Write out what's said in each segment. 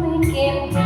ไม่เก็บ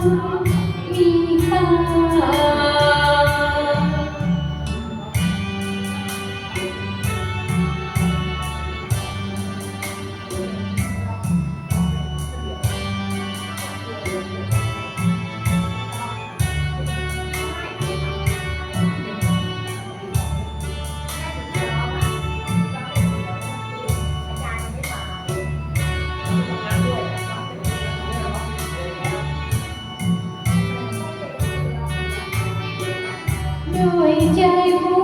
Thank you. Yeah, cool.